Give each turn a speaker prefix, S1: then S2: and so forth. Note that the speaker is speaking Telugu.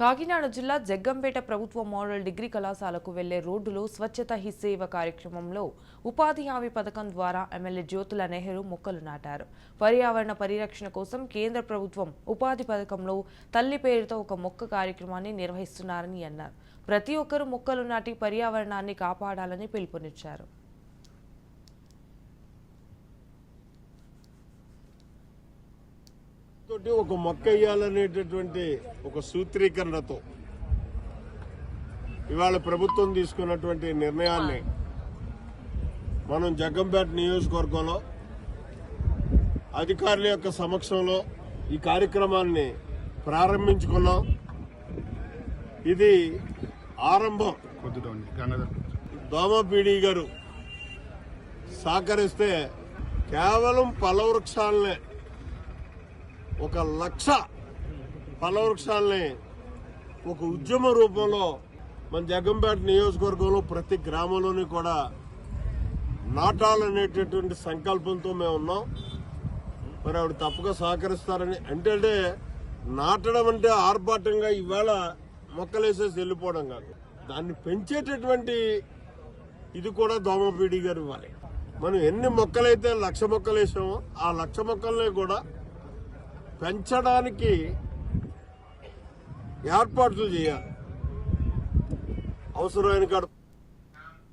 S1: కాకినాడ జిల్లా జగ్గంపేట ప్రభుత్వ మోడల్ డిగ్రీ కళాశాలకు వెళ్ళే రోడ్డులో స్వచ్ఛత హిస్సేవ సేవ కార్యక్రమంలో ఉపాధి హామీ పథకం ద్వారా ఎమ్మెల్యే జ్యోతుల నెహ్రూ మొక్కలు నాటారు. పర్యావరణ పరిరక్షణ కోసం కేంద్ర ప్రభుత్వం ఉపాధి పథకంలో తల్లి పేరుతో ఒక మొక్క కార్యక్రమాన్ని నిర్వహిస్తున్నారని అన్నారు. ప్రతి ఒక్కరూ మొక్కలు నాటి పర్యావరణాన్ని కాపాడాలని పిలుపునిచ్చారు.
S2: తోటి ఒక మొక్క వేయాలనేటటువంటి ఒక సూత్రీకరణతో ఇవాళ ప్రభుత్వం తీసుకున్నటువంటి నిర్ణయాన్ని మనం జగ్గంపేట నియోజకవర్గంలో అధికారుల యొక్క సమక్షంలో ఈ కార్యక్రమాన్ని ప్రారంభించుకున్నాం. ఇది ఆరంభం. దోమపీడి గారు సహకరిస్తే కేవలం పలవృక్షాలనే ఒక లక్ష ఫలవృక్షాలని ఒక ఉద్యమ రూపంలో మన జగంపేట నియోజకవర్గంలో ప్రతి గ్రామంలోని కూడా నాటాలనేటటువంటి సంకల్పంతో మేము ఉన్నాం. మరి ఆవిడ తప్పక సహకరిస్తారని. అంటే నాటడం అంటే ఆర్భాటంగా ఈవేళ మొక్కలేసేసి వెళ్ళిపోవడం కాదు. దాన్ని పెంచేటటువంటి ఇది కూడా దోమపీడి గారు ఇవ్వాలి. మనం ఎన్ని మొక్కలైతే లక్ష మొక్కలు వేసామో ఆ లక్ష మొక్కల్ని కూడా పెంచడానికి ఏర్పాట్లు చేయాలి. అవసరమైన కాడ